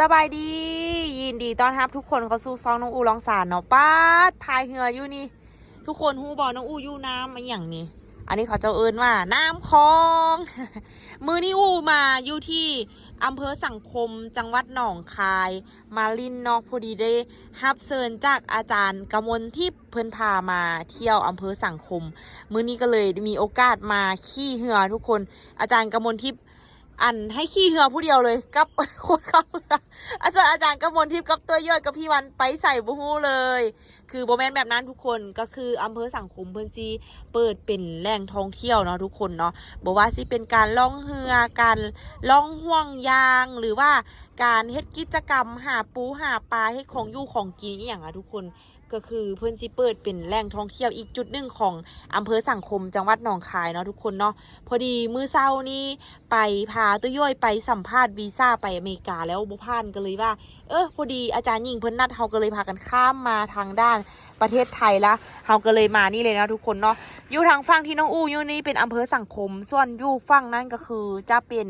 สบายดี ยินดีต้อนรับทุกคนเขาสู่ซองน้องอูลองสารเนาะป้าดพายเหืออยู่นี่ ทุกคนฮู้บอกน้องอูอยู่น้ำมาอย่างนี้ อันนี้เขาจะเอิ้นว่าน้ำคลอง มือนี้อูมาอยู่ที่อำเภอสังคมจังหวัดหนองคาย มาลินนอกพอดีได้รับเชิญจากอาจารย์กมลทิพย์เพิ่นพามาเที่ยวอำเภอสังคม มื้อนี้ก็เลยมีโอกาสมาขี่เหือทุกคนอาจารย์กมลทิพย์ อันให้ขี่เหือผู้เดียวเลยกับคนขับเรืออาจารย์อาจารย์กมลทิพย์กับตัวย่อยกับพี่วันไปใส่บูฮู้เลย คือโบแมนแบบนั้นทุกคนก็คืออำเภอสังคมเพิ่นจีเปิดเป็นแหล่งท่องเที่ยวเนาะทุกคนเนาะบอกว่าสิเป็นการล่องเรือการล่องห่วงยางหรือว่าการเฮ็ดกิจกรรมหาปูหาปลาให้ของอยู่ของกินอย่างอะทุกคน ก็คือเพิ่อนสิเปิดเป็นแหล่งท่องเที่ยวอีกจุดหนึ่งของอำเภอสังคมจังหวัดหนองคายเนาะทุกคนเนาะพอดีมื้อเช้านี้ไปพาตัวย่อยไปสัมภาษณ์วีซ่าไปอเมริกาแล้วบ่ผ่านก็เลยว่า เออพอดีอาจารย์หญิงเพิ่นนัดเฮาก็เลยพากันข้ามมาทางด้านประเทศไทยละเฮาก็เลยมานี่เลยนะทุกคนเนาะอยู่ทางฝั่งที่น้องอู้อยู่นี่เป็นอำเภอสังคม ส่วนอยู่ฝั่งนั้นก็คือจะเป็น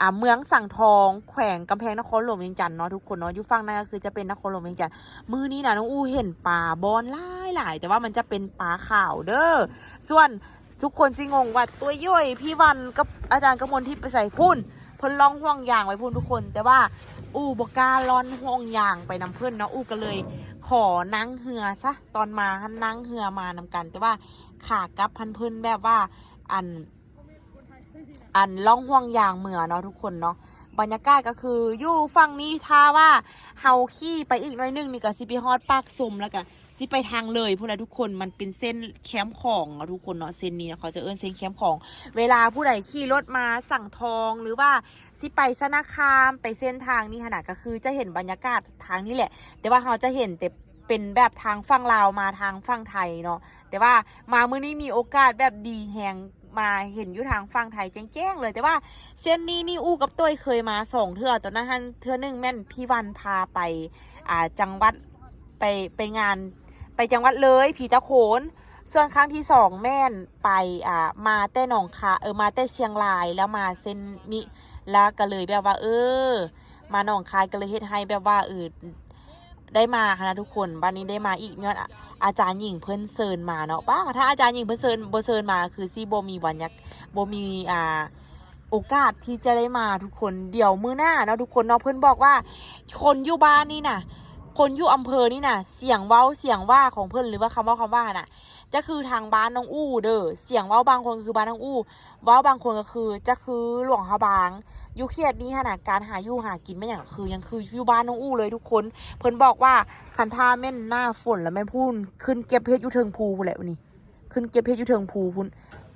อ่าเมืองสั่งทองแขวงกำแพงนครหลวงเวียงจันทน์เนาะทุกคนเนาะอยู่ฝั่งนั้นก็คือจะเป็นนครหลวงเวียงจันทน์มือนี้นะน้องอูเห็นปลาบอนหลายหลายแต่ว่ามันจะเป็นปลาขาวเด้อส่วนทุกคนสิงงว่าตัวย่อยพี่วันกับอาจารย์กมลที่ไปใส่พุ่นเพิ่นล่องห่วงยางไว้พุ่นทุกคน แต่ว่าอูบก้าล่อนห่วงยางไปนำเพื่อนเนาะอูก็เลย ขอนั่งเหือซะตอนมานนั่งเหือมานำกัน แต่ว่าขากลับพันเพื่อนแบบว่าอัน อันล่องห่วงยางเหมือเนาะทุกคนเนาะบรรยากาศก็คืออยู่ฝั่งนี้ถ้าว่าเฮาขี่ไปอีกหน้อยนึงนี่ก็สิไปฮอดปากสมแล้วก็สิไปทางเลยพวกนั้นทุกคนมันเป็นเส้นแคมป์ของทุกคนเนาะเส้นนี้เขาจะเอิ้นเส้นแคมป์ของ เวลาผู้ใดขี่รถมาสั่งทองหรือว่าสิไปสนาคามไปเส้นทางนี้ขนาดก็คือจะเห็นบรรยากาศทางนี้แหละ แต่ว่าเราจะเห็นแต่เป็นแบบทางฝั่งลาวมาทางฝั่งไทยเนาะแต่ว่ามามื้อนี้มีโอกาสแบบดีแหง มาเห็นอยู่ทางฝั่งไทยแจ้งๆเลย แต่ว่าเส้นนี้นี่อู้กับต้วเคยมาสองเทื่อตอนนั้นเทื่อหนึงแม่นพี่วันพาไปอ่าจังหวัดไปไปงานไปจังหวัดเลยผีตะโขนส่วนครั้งที่สองแม่นไปอ่ามาแต่หนองคาเออมาแต่เชียงรายแล้วมาเส้นนี้แล้วก็เลยแบบว่า เออ มาหนองคายก็เลยเฮ็ดให้แบบว่าเออ ได้มาค่ะนะทุกคนวันนี้ได้มาอีกเนี่ยอะอาจารย์หญิงเพิ่นเซินมาเนาะป้าถ้าอาจารย์หญิงเพิ่นเซินบ่เซินมาคือซีโบมีวันยักโบมีอ่าโอกาสที่จะได้มาทุกคนเดี๋ยวมือหน้าเนาะทุกคนเนาะเพิ่นบอกว่า คนอยู่บ้านนี่น่ะ คนอยู่อำเภอนี่น่ะเสียงเว้าเสียงว่าของเพิ่อนหรือว่าคำว่าคำว่าน่ะ จะคือทางบ้านน้องอู้เด้อเสียงเว้าบางคนคือบ้านน้องอู้เว้าบางคนก็คือ จะคือหลวงฮาบางอยุเขียดนี้ขนาดการหาอยู่หากินไม่อย่างคือ ยังคืออยู่บ้านน้องอู้เลยทุกคน เพิ่นบอกว่าคันท่าแม่นหน้าฝนแล้วแม่นพูนขึ้นเก็บเพชรยูเทิงภูแหละวันนี้ขึ้นเก็บเพชรยูเทิงภูพุ่น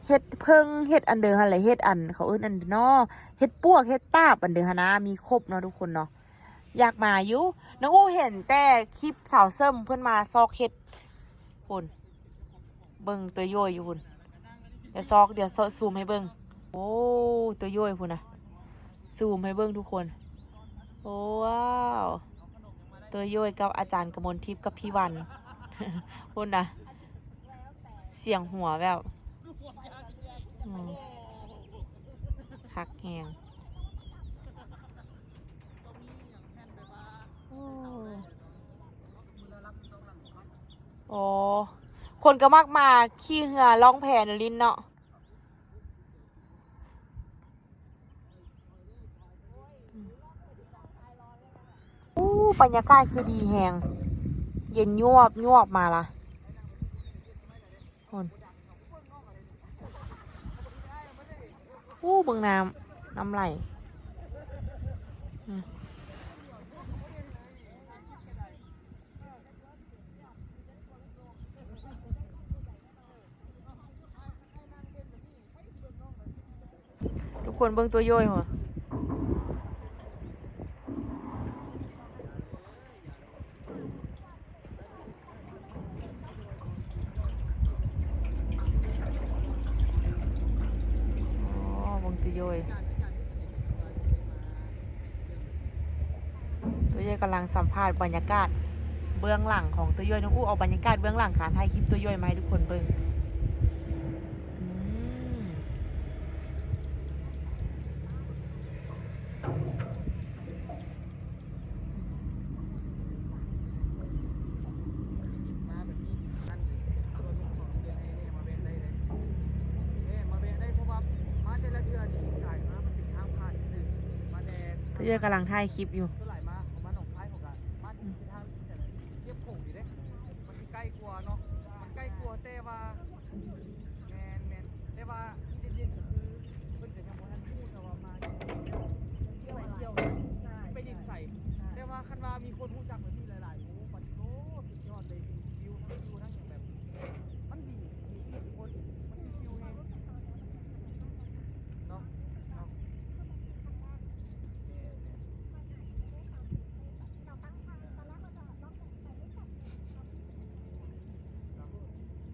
เฮ็ดเพิ่งเฮ็ดอันเดอร์หันแหละเฮ็ดอันเขาเอิ้นอันเดอเนาะเฮ็ดปวกเฮ็ดตาบอันเดอร์หันนะมีครบเนาะทุกคนเนาะอยากมาอยู่ น้องอู้เห็นแต่คลิปสาวเซิมเพิ่อนมาซอกเฮ็ดพุ่นเบิ่งตัวย่อยอยู่พุ่นเดี๋ยวซอกเดี๋ยวซูมให้เบิ่งโอ้ตัวย่อยพุ่นนะซูมให้เบิ่งทุกคน โอ้ว้าวตัวย่อยกับอาจารย์กมลทิพย์กับพี่วันพุ่นนะเสียงหัวแบบคักแหงโอ้โอ้ คนก็มากมาขี่เหือล่องแพนลินเนาะอู้บรรยากาศคือดีแหงเย็นยวบยวบมาละคนอู้เบิ่งน้ำน้ำไหลอืมทุก คนเบิ่งตัวย่อยหัวอ๋อเบิ่งตัวย่อยตัวย่อยกำลังสัมภาษณ์บรรยากาศเบื้องหลังของตัวย่อยน้องอู้เอาบรรยากาศเบื้องหลังการถ่ายคลิปตัวย่อยมาให้ทุกคนเบิ่งอืม อ เอื้อกำลังถ่ายคลิปอยู่ เท่าไหร่มาผมมาหนองคายผมกันมาที่ทางแต่เรียบโขงอยู่เด้มันสิใกล้กลัวาเนาะมันใกล้กลัวาแต่ว่าแมนแมนแต่ว่าที่เย็นๆก็คือเพิ่นจะยังบ่ทันพูดแต่ว่ามาเที่ยวไปเที่ยวไปดินใส่แต่ว่าคันว่ามีคนรู้จักแบบนี้หลายๆโอ้ปัดโตสุดยอดเลยวิวทั้งวิวทั้งอย่างแบบ มันดีดีที่ทุกคนมันชิวๆเองเนาะเนาะ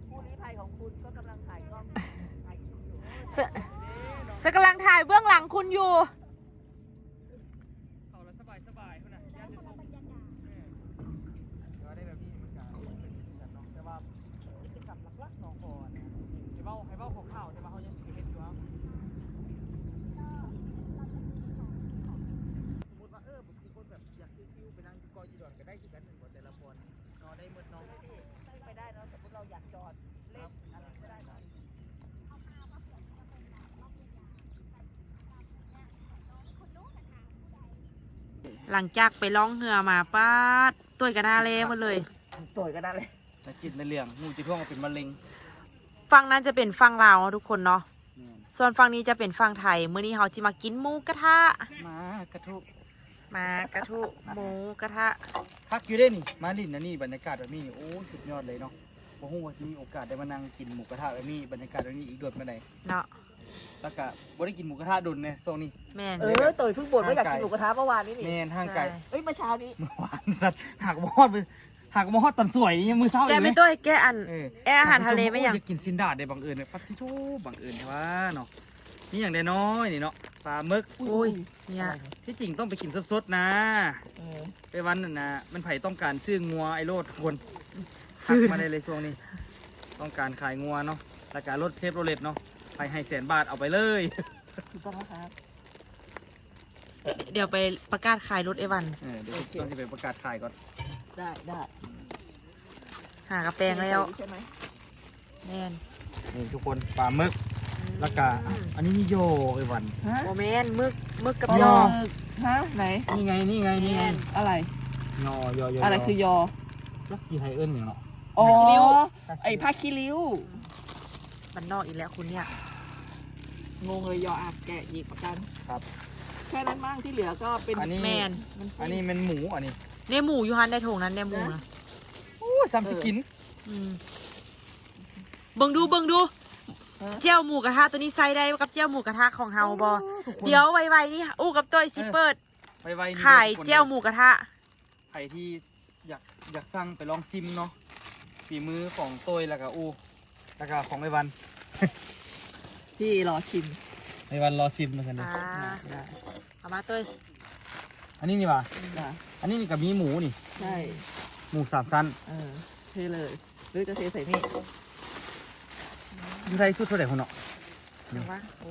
ผู้ลี้ภัยของ คุณก็กำลังถ่ายกล้องถ่ายคลิปอยู่สสกำลังถ่ายเบื้องหลังคุณอยู่ เขาละสบายสบายคนน่ะย่านจะตกเออก็ได้แบบนี้มันก็เป็นแบบน้องแต่ว่ากิจกรรมหลักๆน้องก่อนนะให้เว้าให้เว้าของข่าวแต่ว่าเขายังสิเฮ็ดอยู่ครับสมมุติว่าเออบางคนแบบอยากชิวๆไปนั่งอยู่กออยู่ดอนก็ได้คือกันหนึ่งบ่แต่ละคนเนาะได้หมดเน้อง ไม่ได้เนอะสมมติเราอยากจอดเล่นอะไรก็ได้เนอะ หลังจากไปล่องเรือมาป้าดตัวกระทาเลหมดเลย ต่อยก็ได้เลยแต่จิตในเรื่องงูจะท่วงเป็นมะเร็งฝั่งนั้นจะเป็นฝั่งลาวทุกคนเนาะ แม่นส่วนฝั่งนี้จะเป็นฝั่งไทย มื้อนี้เราสิมากินหมูกระทะ มากระทุมากระทุหมูกระทะ พักอยู่ได้นี่ มาลินนะนี่บรรยากาศแบบนี้โอ้ยสุดยอดเลยเนาะบ่ฮู้ว่าสิมีโอกาสได้มานั่งกินหมูกระทะแบบนี้บรรยากาศแบบนี้อีกโดดมาไหนเนาะ แล้วก็บ่ได้กินหมูกระทะดุนในโซนนี้ แม่น เออต่อยเพิ่งบ่นว่าอยากกินหมูกระทะเมื่อวานนี้นี่แม่นห่างไกลใช่ เอ้ยเมื่อเช้านี้เมื่อวานสัตว์หักบ่ฮอดมือหักบ่ฮอดตอนสวยยังมือเช้าแกอีกไหม ไม่ตัวแกอันเออ แอร์อาหารทะเลไม่ยังโจะกินซินดาดได้บังเอิญเนี่ยปัดที่โธ่บังเอิญแท้ว่าเนาะนี่อย่างได้น้อยนี่เนาะปลาหมึกอุ้ย เนี่ยที่จริงต้องไปกินสดๆนะเออไปวันนั้นนะมันไผ่ต้องการซื้องัวไอโรดทุกคนซื้อ ทักมาได้เลยช่วงนี้ ต้องการขายงัวเนาะราคารถเชฟโรเลตเนาะ ไปให้แสนบาทเอาไปเลย ถูกต้องแล้วครับเดี๋ยวไปประกาศขายรถไอวัน เออเดี๋ยวต้องจะไปประกาศขายก่อนได้ได้หากระแปลงแล้วใช่ไหมแน่นนี่ทุกคนปลาหมึกแล้วก็อันนี้นี่โยไอวัน ฮะโมเมนมึกมึกกับอ๋อยอฮะไหนนี่ไงนี่ไงนี่ไงอะไร ยอยอยอะไรคือยอแล้วกี่ไทยเอิ้นอย่างเนาะอ๋อผ้าคีริ้วไอ้ผ้าคีริ้ว มันนอกอีกแล้วคุณเนี่ย งงเลยยออาแกะอีกประกันครับ แค่นั้นมั่งที่เหลือก็เป็นอันนี้ แมนอันนี้เป็นหมูอันนี้เนหมูอยูฮันได้ถงนั้นเนหมูนะโอ้ยซ้ำสกิน อืมเบิ่งดูเบิ่งดู เจียวหมูกระทะตัวนี้ใส่ได้กับเจียวหมูกระทะของเฮาบอเดี๋ยวไวๆนี่อู้กับตัวสิเปิดไปไวนี่ขายเจียวหมูกระทะ ใครที่อยากอยากสั่งไปลองซิมเนาะฝีมือของโต้ยแล้วก็อู แล้วก็ของไอวันพี่รอชิมไอวันรอซิมเหมือนกันนะอ่าได้เอามาตัวอันนี้นี่ว่ะได้อันนี้นี่กับมีหมูนี่ ใช่หมูสามชั้นเออเทเลยหรือจะเทใส่นี่อยู่ไทยสุดเท่าไหร่คนเนาะ เดี๋ยวว่าโอ้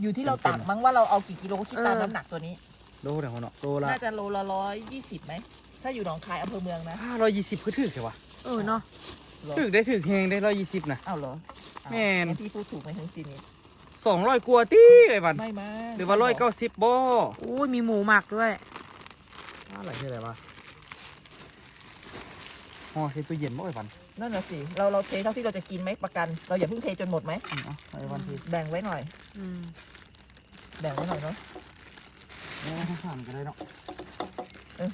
อยู่ที่เราตักมั้งว่าเราเอากี่กิโลคิดตามเออน้ำหนักตัวนี้ โลเท่าไหร่คนเนาะโลละน่าจะโลละร้อยยี่สิบไหม ถ้าอยู่หนองคายอำเภอเมืองนะห้าร้อยยี่สิบคือถือใช่ปะเออเนาะเหรอ ถือได้ถือแหงได้ร้อยยี่สิบนะ อ้าวเหรออ้าวแม่นงั้พี่พูดถูกไหมทั้งสิ้นนี้สองร้อยกว่าตี้ไอวันไม่มาหรือว่าร้อยเก้าสิบบ่โอ้ยมีหมูหมักด้วยอะไรที่อะไรวะห่อใส่ตู้เย็นบ่ไอวันนั่นน่ะสิ เราเราเทเท่าที่เราจะกินไหมประกัน เราอย่าเพิ่งเทจนหมดไหม อืมเอาไอวันทีแบ่งไว้หน่อย อืมแบ่งไว้หน่อยเนาะ เอาให้สามกันเลยเนาะ อืม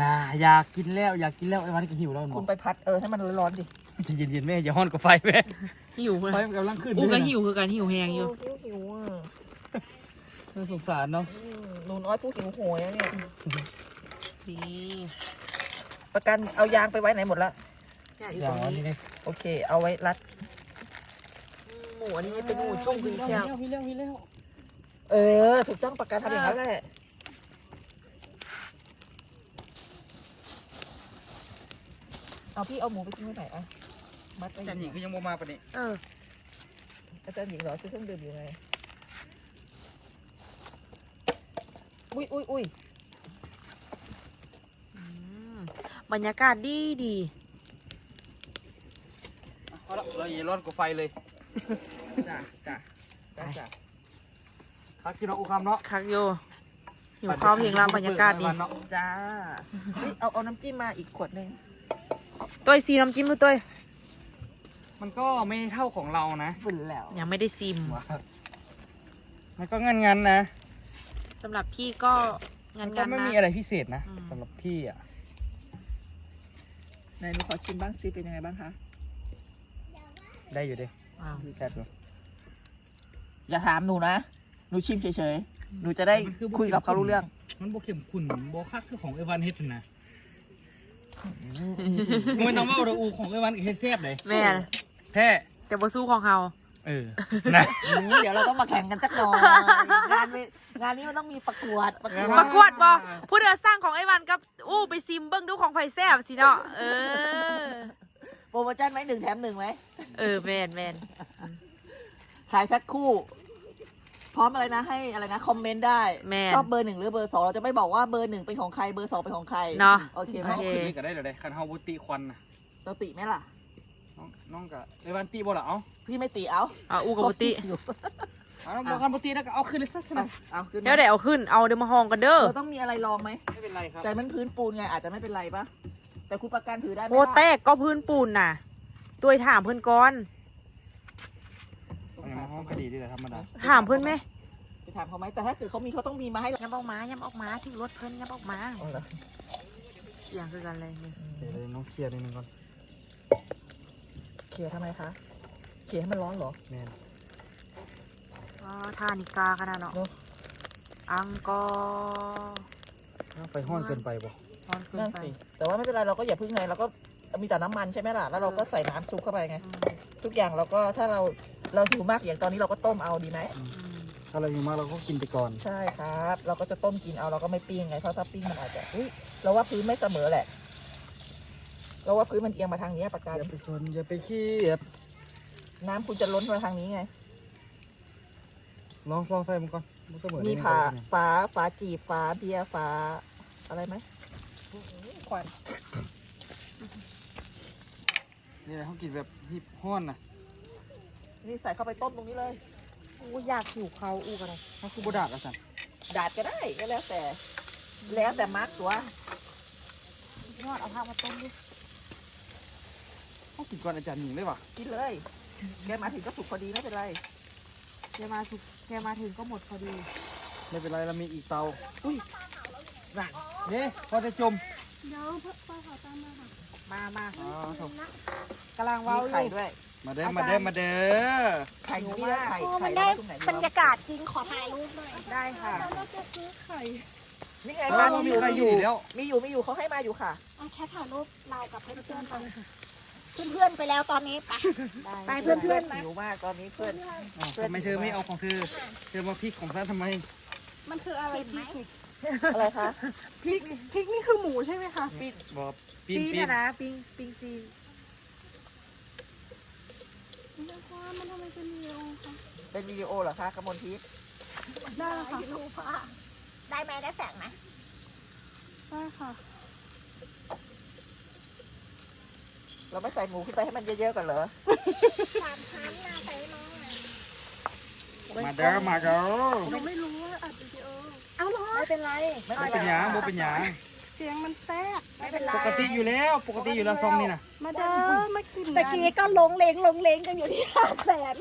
น่าอยากกินแล้วอยากกินแล้วไอ้วันนี้ก็หิวแล้วหมคุอณไปพัดเออให้มันร้อนๆดิจะเย็นๆแม่อย่าห้อนกับไฟแม่หิวเลยไฟมันกำลังขึ้นอู้ก็ด้วยนะหิวคือกันหิวแหงอยู่หิวหิวอะน่าสงสารเนาะอืมหนูน้อยผู้หิวโหยอะเนี่ยนี่ประกันเอายางไปไว้ไหนหมดละเนี่ยอยู่อตย่ารงงวันนี้นี้เลยโอเค เอาไว้รัด หมูอันนี้เป็นหมูจุ้งคือแซ่บพี่เลี้ยวพี่เลี้ยวเออ ถูกต้องประกันทำอย่างนั้นแหละ เอาพี่เอาหมูไปกินไว้ไหนอะมัดไว้จันหญิงก็ยังโมมาปะนี่เอออาจารย์หญิงเหรอซื้อเครื่องดื่มอยู่ไงอุ้ยอุ้ยอุ้ยอืมบรรยากาศดีดีเอาละเราอย่าร้อนกับไฟเลยจ้ะจ้ะจ้ะจ้ะครับพี่น้องอุคำเนาะคักโยหิวข้าวเพลงรำบรรยากาศดีเนาะจ้าเฮ้ยเอาเอาน้ำจิ้มมาอีกขวดหนึ่ง ตัวซีน้ำจิ้มดูตัวมันก็ไม่เท่าของเรานะฝุ่นแล้วยังไม่ได้ซิมมันก็งันงันๆนะสำหรับพี่ก็งานมันกัก็นไม่นะ มีอะไรพิเศษนะอืม สำหรับพี่อะไหนหนูขอชิมบ้างซิเป็นยังไงบ้างคะได้อยู่ดิว้าวแซ่บอยู่อย่าถามหนูนะ หนูชิมเฉยๆ หนูจะได้คุยกับเขารู้เรื่อง มันโบเข็มขุ่นโบคักคือของเอวานเฮ็ดนะ ไม่น้ำว่าเราอูของเอวานเฮ็ดแซ่บเลยแม่นแท้แต่บ่สู้ของเฮาเออนะอืมเดี๋ยวเราต้องมาแข่งกันสักหน่อยงานเวงานนี้มันต้องมีประกวดประกวปดระกวดบ่ผู้เดือสร้างของไอ้วันกับอู้ไปซิมเบิ้งดูของไผ่แซ่บสิเนาะเออ โปรโมชั่นไหมหนึ่งแถมหนึ่งไหมเออแม่นแม่นขายแพ็คคู่ พร้อมอะไรนะให้อะไรนะคอมเมนต์ได้แม่น ชอบเบอร์หนึ่งหรือเบอร์สองเราจะไม่บอกว่าเบอร์หนึ่งเป็นของใครเบอร์สองเป็นของใครเนาะ โอเคไหมโอเค คืนนี้ก็ได้เดี๋ยวได้คันเฮาบุติควันนะเราติไหมล่ะ น้องน้องกับเอวานตีบ่ล่ะเอ้าพี่ไม่ติเอาเอาอู้กับบุติอยู่เอาน้องบอกกันบุติแล้วก็เอาขึ้นเลยซะนะเอาขึ้นมาเดี๋ยวได้เอาขึ้นเอาเดี๋ยวมาห้องกันเด้อเราต้องมีอะไรรองไหม ไม่เป็นไรครับแต่มันพื้นปูนไงอาจจะไม่เป็นไรปะแต่คุณประกันถือได้ไหมโคแตกก็พื้นปูนน่ะตัวถามเพิ่นก่อนเอาอย่างมาห้องคดีดีแต่ธรรมดาถามเพิ่นไหมไปถามเขาไหมแต่ถ้าเกิดเขามีเขาต้องมีมาให้เราย้ำออกมาย้ำออกมาถึงรถเพิ่นย้ำออกมาเอาเหรอเสียงคือกันเลยนี่เดี๋ยวเลยน้องเคลียร์นิดนึงก่อนเขี่ยทำไมคะเขี่ยให้มันร้อนเหรอแม่นอ๋อท่านิกาขนาดเนาะเนอะอังกอร์เอาไปห้อนเกินไปบ่ร้อนเกินนั่นไปสิแต่ว่าไม่เป็นไรเราก็อย่าพึ่งไงเราก็มีแต่น้ำมันใช่ไหมล่ะแล้วเราก็ใส่น้ำซุปเข้าไปไงอืมทุกอย่างเราก็ถ้าเรา เราหิวมากอย่างตอนนี้เราก็ต้มเอาดีไหมอืมถ้าเราอยู่มากเราก็กินไปก่อน ใช่ครับ เราก็จะต้มกินเอาเราก็ไม่ปิ้งไงเพราะถ้าปิ้งมันอาจจะอุ้ยเราว่าพื้นไม่เสมอแหละ เราว่าพื้นมันเอียงมาทางนี้ปากกาอย่าไปสนอย่าไปเครียดน้ำคุณจะล้นมาทางนี้ไงลองลองใส่มันก่อนมันก็เหมือนมีนี่ฝาเลยฝาฝาจีบฝาเบียร์ฝาอะไรไหมควันนี่แหละเขากินแบบฮิปห้อนนะ นี่ใส่เข้าไปต้มตรงนี้เลยอู้อยากหิวเขาอู้กันเลยเขาคือบดาดอะสันดาดก็ได้ก็แล้วแต่ แล้วแต่มาร์กตัวยอดเอาผ้ามาต้มดิเขากินก่อนอาจารย์หญิงเลยว่ะกินเลยแกมาถึงก็สุกพอดีไม่เป็นไรแกมาถึงแกมาถึงก็หมดพอดี ไม่เป็นไรเรามีอีกเตานั่นเนี่ยพอจะจมมามาอ๋อถูกกำลังเว้ามีอไข่ยู่ด้วย มาเด้อมาเด้อมาเด้อไข่อยู่นี่แล้วไข่โอ้ไข่มันได้ไว้ตรงไหนบรรยากาศจริงขอถ่ายรูปหน่อยได้ค่ะแล้วเราจะซื้อไข่นี่ไงเอบ้าอนมีมีอยู่ใครมีออยู่ยู่แล้วมีอยู่มีอยู่เขาให้มาอยู่ค่ะเอาแค่ถ่ายรูปเรากับเพื่อนๆไปเพื่อนๆไปแล้วตอนนี้ไปไปเพื่อนๆนะหิวมากตอนนี้เพื่อนอ้าวทำไมเธอไม่เอาของเธอเธอมาพริกของฉันทำไมมันคืออะไรพริกนี่อะไรคะพริกพริกนี่คือหมูใช่ไหมคะปิ้งบอกปีปีนปีเนี่ยนนะปิงปิงซี มันจะว่ามันทำไมเป็นวิดีโอคะเป็นวิดีโอเหรอคะกระมวลทิพย์ได้ค่ะรูปว่าได้ไหมได้แสงไหมได้ค่ะ เราไม่ใส่หมูขึ้นไปให้มันเยอะๆกันเหรอสามชั้นนะใส่น้องอะมาเด้อมาเด้อหนูไม่รู้ว่าอัดวิดีโอ เอาเหรอไม่เป็นไรไม่บ่เป็นเป็นไรหยางบ่เป็นหยาง เสียงมันแทรกไม่เป็นไรปกติอยู่แล้ว ปกติอยู่แล้วซองนี่นะมาเด้อมากินตะกี้ก็ลงเลงลงเลงกันอยู่ที่ห้าแสน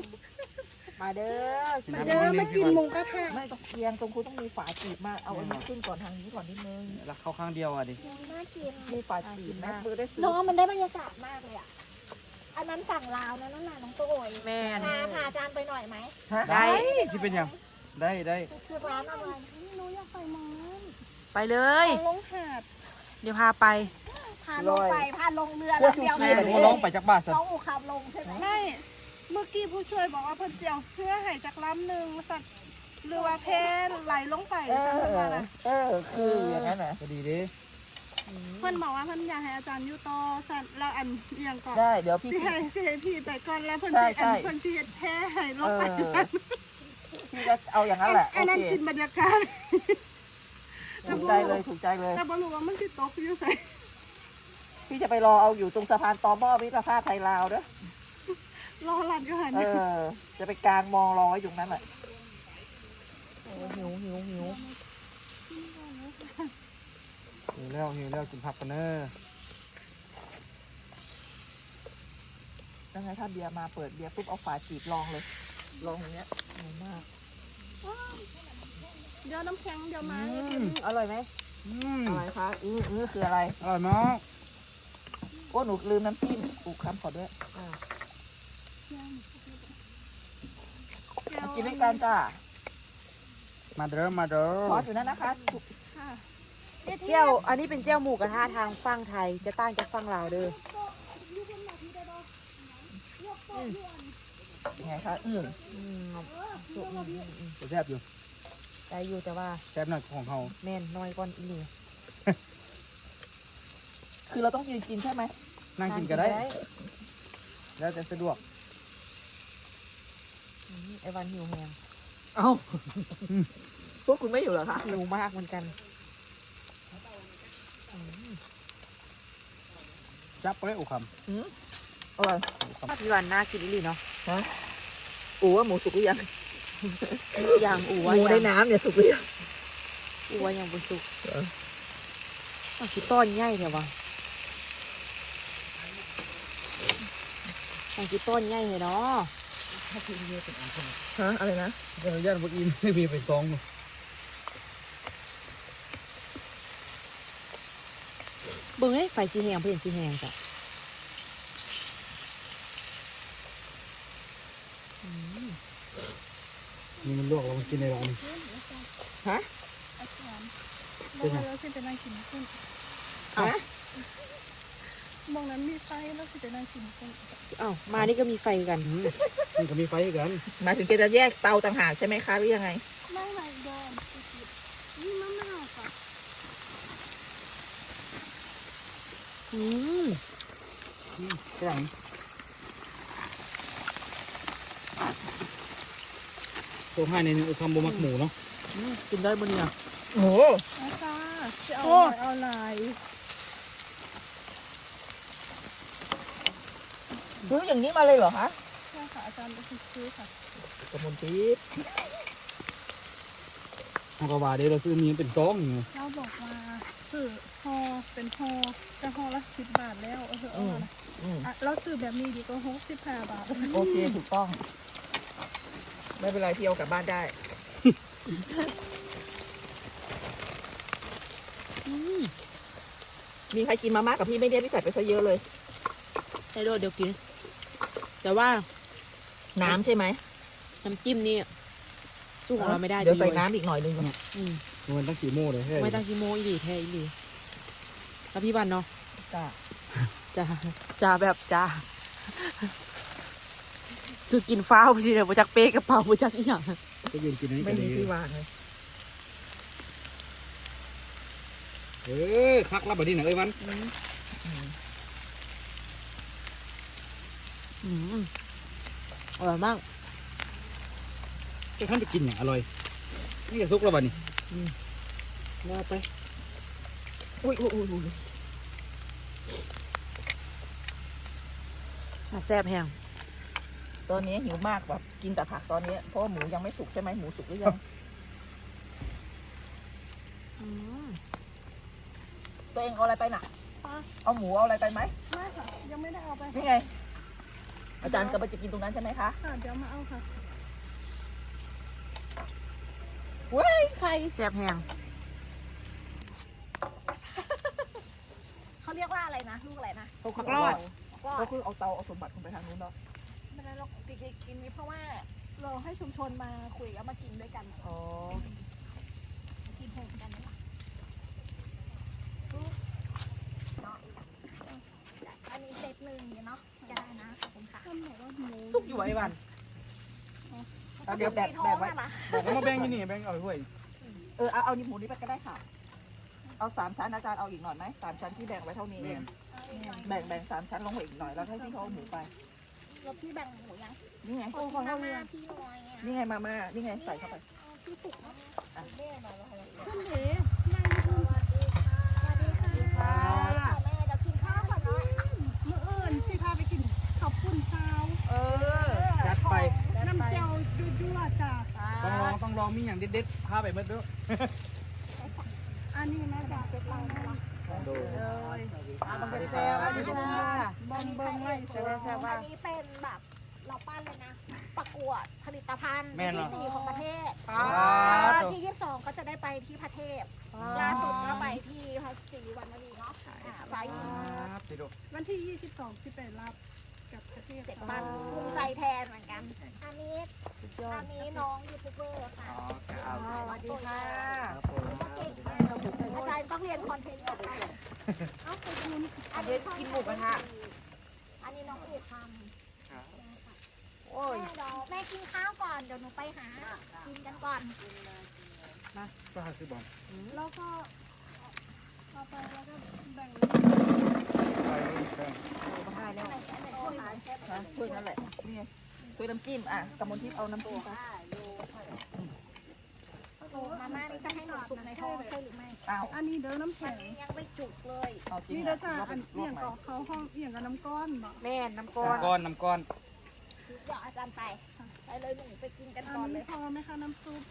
มาเด้อมาเด้อมากินหมูกระทะไม่ต้องเคียงตรงคุณต้องมีฝาจีบมาเอาอันนี้ขึ้นก่อนทางนี้ก่อนนิดนึงแล้วเข้าข้างเดียวอะดิน่ากินมีฝาจีบไหมมือได้ซื้อน้องมันได้บรรยากาศมากเลยอะอันนั้นฝั่งลาวนะนั่นน่ะน้องโต้ยแม่นพาพาอาจารย์ไปหน่อยไหมฮะได้ที่เป็นหยังได้ได้คือร้านอะไรหนูอยากไปมองนั่น ไปเลยเอาลงหาดเดี๋ยวพาไป พาลงไปพาลงเรือเพื่อลำชูเดียวชีเลพยแบบโอ้นี้ร้องไปจากบ้านสันน้องอูขับลงใช่ไหมไม่เมื่อกี้ผู้ช่วยบอกว่าเพิ่นเจียวเสื้อใหายจากลำหนึ่งสัตว์เรือว่าเพนไหลลงไปเอสัตว์อว่าน่ะเออคืออย่างนั้นนะก็ดีดิเพิ่นบอกว่าเพิ่นอยากให้อาจารย์อยู่ต่อสัตว์แล้วอันเอียงก่อนได้เดี๋ยวพี่สิให้สิให้พี่ไปก่อนแล้วเพิ่นใช่สิใช่อันเพิ่นสิเฮ็ดแพ้ให้ลเองไปอสัตว์พี่ก็เอาอย่างนั้นแหละโออันนั้นเคกินบรรยากาศ ถูกใจเลยถูกใจเลย แต่บ่รู้ว่ามันสิตกอยู่ไสพี่จะไปรอเอาอยู่ตรงสะพานตอหม้อมิตรภาพไทยลาวเด้อรอหลัดอยู่หั่นเออยู่อจะไปกลางมองรอไว้อยู่นั้นแหละโอ้หิวหิวหิวหิวแล้วหิวแล้วกินผักกันเนอะยังไงถ้าเบียร์มาเปิดเบียร์ปุ๊บเอาฝาจีบลองเลย ลองอย่างเงี้ยอร่อยมาก เดี๋ยวน้ำแข็งเดี๋ยวมาอืม อร่อยไหมอืม อะไรคะอื้ออื้อคืออะไร อร่อยมากโอ้หนูลืมน้ำจิ้มอูคำขอด้วยมากินด้วยกันจ้ามาเด้อมาเด้อซอสอยู่นั่นนะคะเจ้าอันนี้เป็นเจ้าหมูกระทะทางฝั่งไทย จะต่างจากฝั่งลาวเด้อเป็นไงคะอื้ออืมสุกอืมอืมอืมแซ่บอยู่ ได้อยู่แต่ว่าแซ่บหน่อยของเขาแม่นน้อยก่อนอีนี่ คือเราต้องยืนกินใช่ไหมนั่งกินก็ได้ แล้วแต่สะดวกอืมไอวันหิวแหงเอ้าพวกคุณไม่อยู่เหรอคะหิวมากเหมือนกันจับไปเลยอุคอืมอร่อยพี่วันน่ากินอีหลีเนาะอูว่าหมูสุกหรือยัง อย่างอูหว่ามูในยังน้ำเนี่ยสุกหรือยังอูว่ายังบ่สุกเอออ้าวคือต้อนใหญ่เถอะวะอันคือต้นใหญ่เหรอเนาะฮะอะไรนะำเดี๋ยวย่านพวกอินไม่มีไปซองเบิ่งให้ไฟสีแหงเพื่อนสีแหงจ้ะอืม นี่มันลวกเรามันกินในร้านฮะบอกว่าเราสิจะนั่งกินขึ้นฮะมองนั้นมีไฟแล้วสิจะนั่งกินขึ้นเอ้ามานี่ก็มีไฟกันมันก็มีไฟกันหมายถึงแกจะแยกเตาต่างหากใช่ไหมคะหรือยังไงไม่ไหลเดินนี่มะนาวค่ะอืมกลาง ตัวให้ในนี้อุคำบมักหมูเนาะอืมกินได้บนเนี่ยโอ้อาจารย์จะเอาโอ้อะไรเอาลายซื้ออย่างนี้มาเลยเหรอคะใช่ค่ะอาจารย์เป็นคนซื้อค่ะกระมุนปี๊บฮากาวาเดี๋ยวเราซื้อมีเป็นซองอยู่เราบอกว่าซื้อฮอเป็นฮอจะฮอละสิบบาทแล้วเออเอามานะอืมอะเราซื้อแบบนี้ดีก็หกสิบห้าบาท โอเค ถูกต้อง ไม่เป็นไรพี่เอากลับบ้านได้อืมมีใครกินมาม่ากับพี่ไม่เนี่ยพี่ใส่ไปซะเยอะเลย ได้โดดเดี๋ยวกิน แต่ว่าน้ำใช่ไหมน้ำจิ้มนี่สู้ของเราไม่ได้เดี๋ยวใส่ลน้ำอีกหน่อยนึงอืมมันตั้งกี่โมงเลยเฮ้ยไม่ตั้งกิโมอีหลีแท้อีหลีแล้วพี่วันเนาะจ้าจ้าจ้าแบบจ้า คือกินฟ้าวไปสิเดี๋ยวมาจากเป๊กกระเป๋ามาจากอีหยังก็ยืนกินอันนี้ไม่กันมีเลยที่วางเลยเออคักรับแบบนี้หน่อยเอ้ยวันอืมอร่อยมากแค่ท่านจะกินอย่างอร่อยนี่จะซุกแล้วบัดนี้รอไปอุ้ยอุ้ยอุ้ยอุ้ยมาแซ่บแห้ง ตอนนี้หิวมากแบบกินแต่ผักตอนนี้เพราะว่าหมูยังไม่สุกใช่ไหมหมูสุกหรือยังอืมตัวเองเอาอะไรไปน่ะเอาหมูเอาอะไรไปไหมไม่ค่ะ ยังไม่ได้เอาไปนี่ไง อาจารย์กำลังจะกินตรงนั้นใช่ไหมคะค่ะเดี๋ยวมาเอาค่ะ เว้ยใครแซ่บแห้งเขาเรียกว่าอะไรนะ ลูกอะไรนะผักรอดก็ก็คือเอาเตาเอาสมบัติคุณไปทางนู้นเนาะ ไม่ได้เรากินกินนี้เพราะว่าเราให้ชุมชนมาคุยแล้วมากินด้วยกันอ๋อกินโฮมกันนี่แหละเนาะอันนี้เซตหนึ่งเนาะจะได้นะขอบคุณค่ะท่านบอกว่าหมูสุกอยู่ไว้วันเอาเดี๋ยวแบกแบกไว้นะแล้วมาแบ่งอยู่นี่แบ่งเอาไปด้วยเออเอาเอานี่หมูนี้ไปก็ได้ค่ะ เอาสามชั้นอาจารย์เอาอีกหน่อยไหมสามชั้นที่แบ่งไว้เท่านี้เองแบ่งแบ่งสามชั้นลงไปอีกหน่อยแล้วให้พี่เขาเอาหมูไป แล้วพี่แบ่งหมูยังนี่ไงโอ้ขอมาม่าพี่หน่อยอะนี่ไงมาม่านี่ไงใส่เข้าไปเอาพี่สุกเนาะเด้หน่อยแล้วค่ะท่านเอ๋นั่งดูสวัสดีค่ะสวัสดีค่ะแม่เดี๋ยวกินข้าวก่อนเนาะมื่อเอิญที่พาไปกินข้าวปุ้นเช้าเออจัดไปน้ำเจียวยั่วๆจ้ะต้องลองต้องลองมีอย่างเด็ดๆพาไปเบิดด้วยอันนี้นะจ๊ะเป็นเรานะโดย เอาบังเป็นแซวอันนี้ค่ะบ้องเบิ้งไว้แต่ว่าแค่ว่าอันนี้เป็นแบบเราปั้นเลยนะ ประกวดผลิตภัณฑ์แม่นเหรอที่สี่ของประเทศอ่าวันที่22ก็จะได้ไปที่พระเทพล่าสุดก็ไปที่พระศรีวันวลีเนาะอ่าไฟครับสิดูวันที่22ที่ไปรับกับประเทศเจ็ดวันภูมิใจแทนเหมือนกัน อันนี้อันนี้น้องยูทูบเบอร์ค่ะอ๋อครับสวัสดีค่ะ อาจารย์ต้องเรียนคอนเทนต์กับเราเอ้าคุณคุณอันนี้กินหมูกระทะอันนี้น้องเอกทำโอ้ยแม่กินข้าวก่อน เดี๋ยวหนูไปหา กินกันก่อนนะก็คือบอลแล้วก็เอาไปแล้วก็แบ่งไปแป้งมาให้แล้วอันไหนอันไหนช่วยนั่นแหละนี่ไงช่วยน้ำจิ้มอะกำมลทิพย์เอาน้ำจิ้มไป มาม่านี่จะให้หนูสุกในท้องใช่หรือไม่เอาอันนี้เด้อน้ำอัแข็นงนี้ยังไม่จุกเลยเอาจริงนี่อะเด้อจ้าลวกอันลวเอียกงใหม่ก็เขาห้องเอียงกับน้ำก้อนบอกแม่น้ำก้อนน้ำก้อนน้ำก้อนเดี๋ยวอาจารย์ไปไปเลยหนูไปกินกันอันก่อนเลนี้ยพอไหมคะน้ำซุป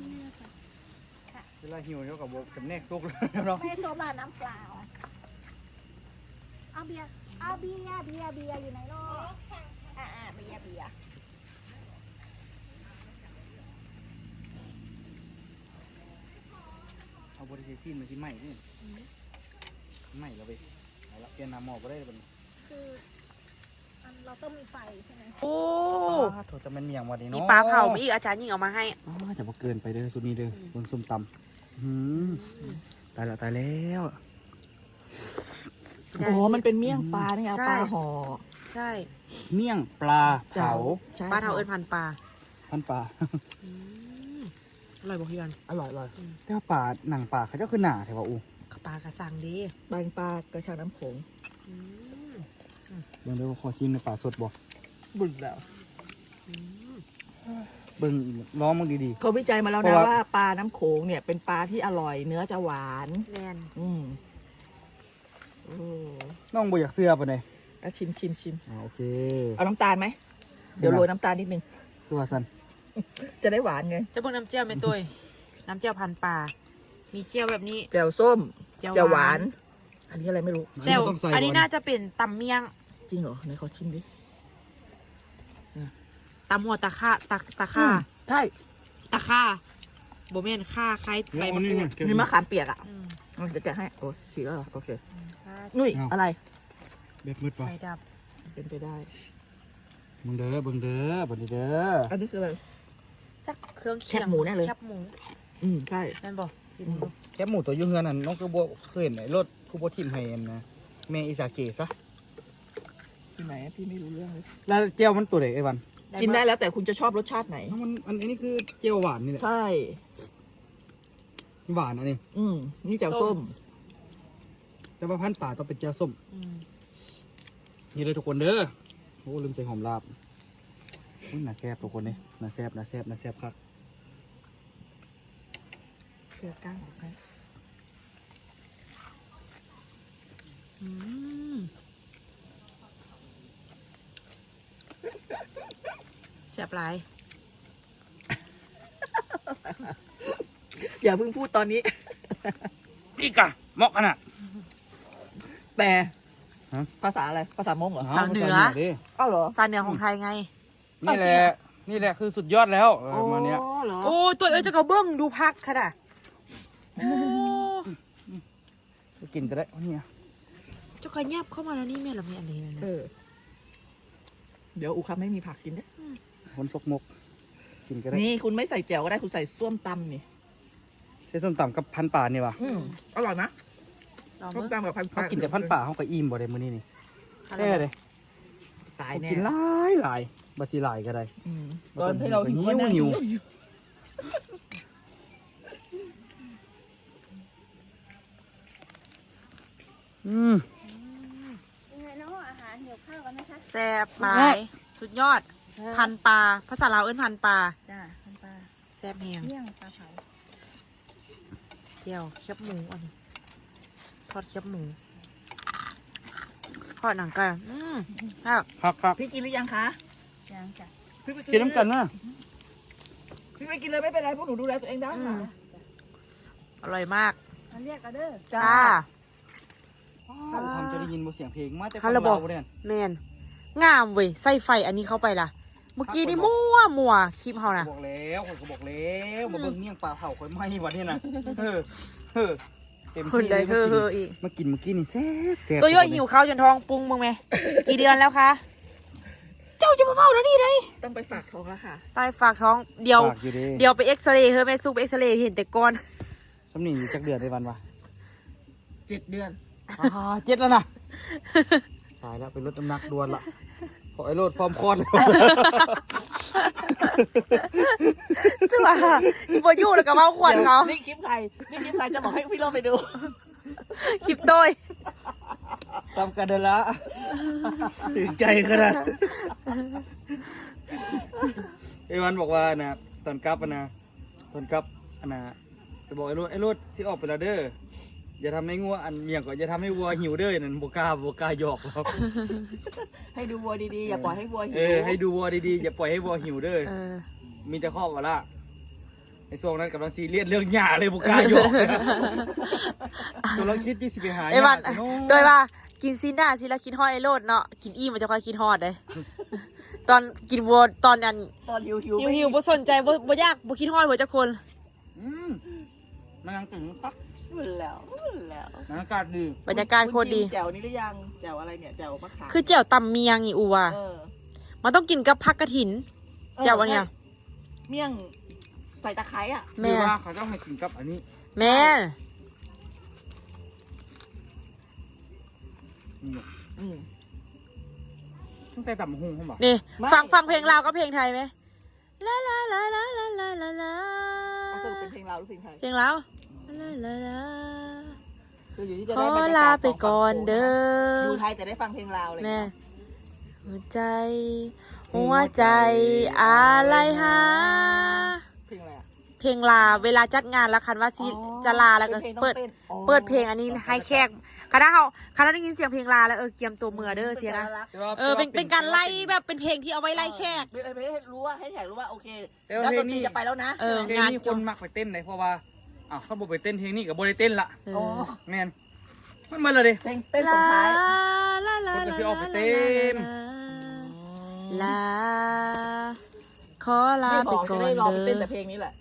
นี่ค่ะเวลาหิวเท่ากับโบกจำแนกซุกเลยเนาะไม่โซบาน้ำเปล่าเอาเบียร์เอาเบียร์เบียร์เบียร์อยู่ไหนเนาะอ่าอ่าเบียร์เบียร์ เอาบริษัทซีนมาที่ใหม่นี่ใหม่แล้วไปเอาละเปลี่ยนน้ำหมอกก็ได้เป็นคืออันเราต้องมีไฟใช่ไหมโอ้โถจะเป็นเมียงวันนี้มีเนาะปลาเผามาอีกอาจารย์ยิ่งเอามาให้ อ๋อจะบ่เกินไปเด้อสุดนี้เด้อบนส้มตำหืมตายแล้วตายแล้วโอ้มันเป็นเมี่ยงปลานี่เอาใช่ ปลาห่อใช่เมี่ยงปลาเผาใช่ปลาเทาเอิญพันปลา พันปลา อืม อร่อยบอกพี่ยันอร่อยอร่อยแต่ว่าปลาหนังปลาเขาเจ้าคือหนาแต่ว่าอูข้าวปลากระสังดีปลาปลากระชังน้ำโขงอืมเบิ่งเดี๋ยวขอชิมในปลาสดบ่บุญแล้วอืมเบิ่งล้อมึงดีเขาวิจัยมาแล้วเพนะราะว่าว่าปลาน้ำโขงเนี่ยเป็นปลาที่อร่อยเนื้อจะหวานแมนอืมโอ้ๆน้องบ่อยากเสื้อปะเนี่ยอะชิมชิมชิมอ่าโอเค เอาน้ำตาลไหม เดี๋ยวโรยน้ำตาลนิดนึงตัวสัน จะได้หวานไงจะบอกน้ำเจียวไหมตัวน้ำเจียวพันปลา มีเจียวแบบนี้ แจ่วส้มเจียวแจ่วหวาวหานนอันนี้อะไรไม่รู้ แต่วต้องใส่อันนี้ก่น่าจะเป็นตำเมียงจริงเหรอไหนขอชิมดิตำหัวตะข่าตะตะข่าอืมใช่ตะข่าโบเมนข่าใครไปมะกรูดมีมะขามเปียกอะอืมอืมเดี๋ยวแกะให้โอ้ยสีแล้วเหรอโอเคข่านุ่ยอะไรเบ็ดมืดไฟปะดับเป็นไปได้เบิ่งเด้อเบิ่งเด้อเบิ่งเด้ออันนี้คืออะไร จักเครื่องเคียงแคบหมูแน่เลย แคบหมูอืมใช่แม่นบอกสิหมูแค่หมูตัวอยุ่งเงินนั่นน้องคือบ่เคยเห็นไอ้รถผู้บ่ทิมให้อันนะแม่อิสาเกะซะที่ไหนอะพี่ไม่รู้เรื่องเลยแล้วเจียวมันตัวไหนไอ้วันกินได้แล้วแต่คุณจะชอบรสชาติไหนน้องมันอันนี้คือเจียวหวานนี่แหละใช่ หวานอันนี้อืมนี่แจ่วส้มแต่ว่าพันป่าต้องเป็นเจียวส้มอืมนี่เลยทุกคนเด้อโอ้ลืมใส่หอมลาบ อุ้ยน่าแซ่บทุกคนนี่น่าแซ่บน่าแซ่บน่าแซ่บครับเกลือก้างออกให้อืมแซ่บหลาย อย่าเพิ่งพูดตอนนี้นี่กะเหมาะกันอะแปลฮะ ภาษาอะไร ภาษามงเหรอ สาวเหนือ ดิ อ้าวเหรอ ซานเหนือของไทยไง นี่แหละ นี่แหละคือสุดยอดแล้วเออมาเนี้ยอ๋อเหรอโอ้ตัวเอ้ยจะกระเบื้องดูพักค่ะน่ะโอ้กินก็ได้เนี่ยเจ้ากระยับเข้ามาแล้วนี่แม่เรามีอันนี้แล้วเอนะอเดี๋ยวอูคำไม่มีผักกินนะคนสกมก กินก็ได้นี่คุณไม่ใส่แจ่วก็ได้คุณใส่ส้วมตำนี่ใช้ส้มตำกับพันป่านี่วะอืมอร่อยนะลองส้มเบิ่งตำกับพันเขากินแต่พันป่าเขาก็อิ่มบ่ได้มื้อนี้นี่ค่ะแค่เลยตายเขาแน่กินหลายหลาย บาซิหลายก็ได้อืมบ่ตต้ออนงที่เราหิวหิวก็นั่งหิวหิวอืมยังไงเนาะอาหารหิวข้าวกันไหมคะแซ่บหลายสุดยอด พันปลาภาษาลาวเอิ้นพันปลาจ้าคุณป้าแซ่บแหงเมี่ยงปลาเผาเจียวเคียบหมูอันนี้ทอดเคียบหมูทอดหนังไก่อืมครับครับครับพี่กินหรือยังคะ ยังจ้ะพี่ไปกินน้ำกันนะพี่ไปกินเลยไม่เป็นไรพวกหนูดูแลตัวเองได้ค่ะอร่อยมากมาเรียกกันเด้อจ้าจ้าอ้าวทำจะได้ยินบ่เสียงเพลงมาแต่ฮัฟัลงโหลบอเรากบ่เนี่ยแมนงามเว้ยใส่ไฟอันนี้เข้าไปล่ะ เมื่อกี้นี่มั่วมัวคลิปเขานะบอกแล้วคนก็บอกแล้วมาเบิ่งเมี่ยงปลาเผาข่อยไหม้วันนี้นะเออเออเต็มคุณที่เลเลยยเฮ้อเฮ้ออีกมากินเมื่อกี้นี่แซ่บแซ่บตัวย่อยหิวข้าวจนท้องปุงมึงไหมกี่เดือนแล้วคะ เจ้าจะมาเฝ้าแล้วนี่เลยต้องไปฝากท้องแล้วค่ะ ตายฝากท้องเดี๋ยว ฝากอยู่เด้เดี๋ยวไปเอ็กซเรย์เฮ้ยแม่สู้ไปเอ็กซเรย์เห็นแต่ก้อนสำนีอยู่จักเดือนได้วันวะเจ็ดเดือน อ่าเจ็ดแล้วนะตายแล้วไปลดน้ำหนักด่วนละขอไอ้โลดพร้อมคลอดเลยซึ่งว่าบอยู่แล้วก็เมาขวัญเขานี่คลิปใครนี่คลิปใครจะบอกให้พี่โรจน์ไปดู คลิปโต้ยตามกันเดอนละ ตื่นใจขนาดไอ้วันบอกว่านะตอนกลับอะนะตอนกลับอะนะจะบอกไอ้โรดไอ้โรดสิออกไปและเด้ออย่าทำให้งัวอันเมียงก่อนอย่าทำให้วัวหิวเด้อนั่นบกล้าบกล้าหยอกหรอกให้ดูวัวดีๆ อย่าปล่อยให้วัวหิวเออให้ดูวัวดีๆอย่าปล่อยให้วัวหิวเด้อเออมีแต่ข้อว่าละไอ้ทรงนั้นกำลังซีเรียสเรื่องหญ้าเลยบกล้าหยอกเลยกำลังคิดยี่สิบไปหาหไอ้ญ้าวันสิโน่โดยว่า กินซีน่าซีแล้วกินฮอดไอ้โลดเนาะกินอี้มันจะค่อยกินฮอดเลยตอนกินวัวตอนนั้นตอนหิวหิวหิวหิวบ่สนใจบ่บ่ยากบ่คิดฮอดหัวจักคนอืมมันยังตื่นปั๊บมึนแล้วมึนแล้วมันอากาศดีบรรยากาศโคตรดีณชิมแจ่วนี้หรือยังแจ่วอะไรเนี่ยแจ่วมะขามคือแจ่วตำเมียงอีอูว่ะเออมันต้องกินกับผักกระถินแจ่วอันเนี้ยเมี่ยงใส่ตะไคร้อะแม่หรือว่าเขาต้องให้กินกับอันนี้ แม่ อืมตั้งแต่ต่ำหงเขาบอก นี่ ไม่ ฟังฟังเพลงลาวกับเพลงไทยไหมลาลาลาลาลาลาลาลาเอาสรุปเป็นเพลงลาวหรือเพลงไทยเพลงลาวลาลาลาคืออยู่ที่จะขได้อบรรยากาศลาไปก่อนเด้ดูไทยแต่ได้ฟังเพลงลาวเลยแม่หัวใจ หัวใจอะไรหาเพลงอะไรอะเพลงลาเวลาจัดงานล้วคันว่าซีจะลาแล้วก็เป็นพงต้องเปิด นอ๋อเปิดเพลงอันนี้ให้แขก คณะเขาคณะได้ยินเสียงเพลงลาแล้วเออเกียมตัวเมือเด้อเสียนะแต่ว่าเออเป็นเป็นการไล่แบบเป็นเพลงที่เอาไว้ไล่แขกเป็นอะไรให้รู้ว่าให้แขกรู้ว่าโอเคแต่ว่าแล้วเพลดงนตรีนี้จะไปแล้วนะเออเพลงงานนี้จคบนมักไปเต้นเลยเพราะว่าอ้าวเขาบอกไปเต้นเพลงนี้กับโบได้เต้นละเออ๋ออแมนมันมาเลยดิเพลงเต้นส่งท้ายลาลาคนก็ลาสิออกไปเต้นลาขอลาไม่ไปบอกก่จะอนได้รอไปเด้เต้นแต่อเพลงนี้แหละ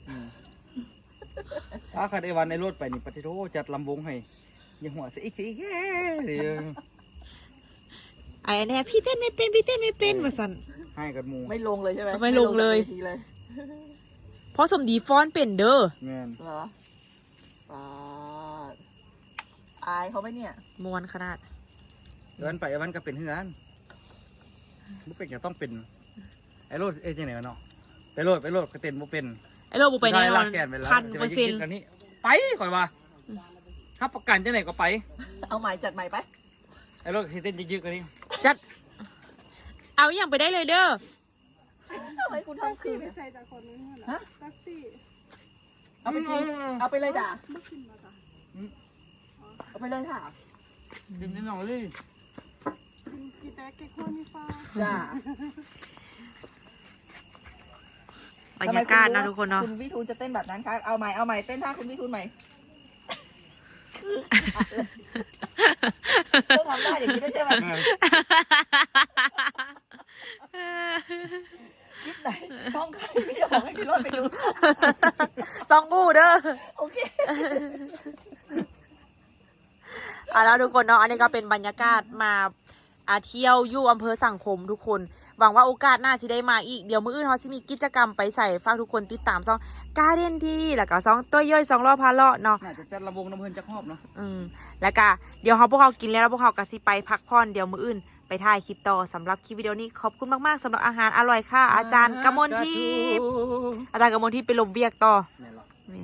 ถ้าใครได้วันในรถไปนี่ปฏิโทจัดลำวงให้อ ยังหัวสิอีกสิอีกเอ้ยไอ้เนี่ยพี่เต้นไม่เป็นพี่เต้นไม่เป็นมาสัน ให้กันหมูไม่ลงเลยใช่ไหมไม่ลงเลยจากวทีเลยเพราะสมดีฟ้อนเป็นเด้อแมนเหรออ่าอายเขาไหมเนี่ย มวนขนาดเดินไปไอ้วันก็เป็นเฮือนบ่เป็นก็ต้องเป็น ไอ้โรดเอ้ยจังไหนวะเนาะไปโรดไปโรดก็เต้นบ่เป็นไอ้โลบุไปแน่นอนสุดท้ายลากแขนไปแล้วพันเปอร์เซ็นต์จะมายึดกันนี่ไปข่อยว่า ถ้าประกันจังไหนก็ไปเอาใหม่จัดใหม่ไปไอ้โรดให้เต้นยึกๆกันนี่จัด เอาอย่างไปได้เลยเด้อทำไมคุณแท็กทำคืซี่นไปใส่จากคนนึงเหรอฮะแท็กซี่เอาไปกินเอาไปเลยจ้ะไม่กินมาจ้ะเอาไปเลยค่ะดื่มนิดหน่อยเลยกินกินแต่เก๊กฮวยมีฟ้าจ้าบรรยากาศเนาะทุกคนเนาะคุณวิทูลจะเต้นแบบนั้นคะเอาใหม่เอาใหม่เต้นท่าคุณวิทูลใหม่ ต้องทำได้อย่างนี้ด้วยใช่ไหมคลิปไหนช่องใครไม่อยากให้พี่รอดไปดู ซองอู้เด้อ โอเคอะแล้วทุกคนเนาะ อันนี้ก็เป็นบรรยากาศมาอาเที่ยวอยู่อำเภอสังคมทุกคน หวังว่าโอกาสหน้าจะได้มาอีก เดี๋ยวมื้ออื่นเขาจะมีกิจกรรมไปใส่ฝากทุกคนติดตามซองการเดนทีแล้วก็ซองตัวย่อยซองรอบพาเลาะเนาะน่าจะจัดลำวงน้ำเพลินจะครอบเนาะอืมแล้วก็เดี๋ยวเขาพวกเขากินแล้วแล้วพวกเขาก็สิไปพักผ่อนเดี๋ยวมื้ออื่นไปถ่ายคลิปต่อสำหรับคลิปวิดีโอนี้ขอบคุณมากๆสำหรับอาหารอร่อยค่ะ อาจารย์กมลทิพย์อาจารย์กมลทิพย์ไปลมเบียกต่อแม่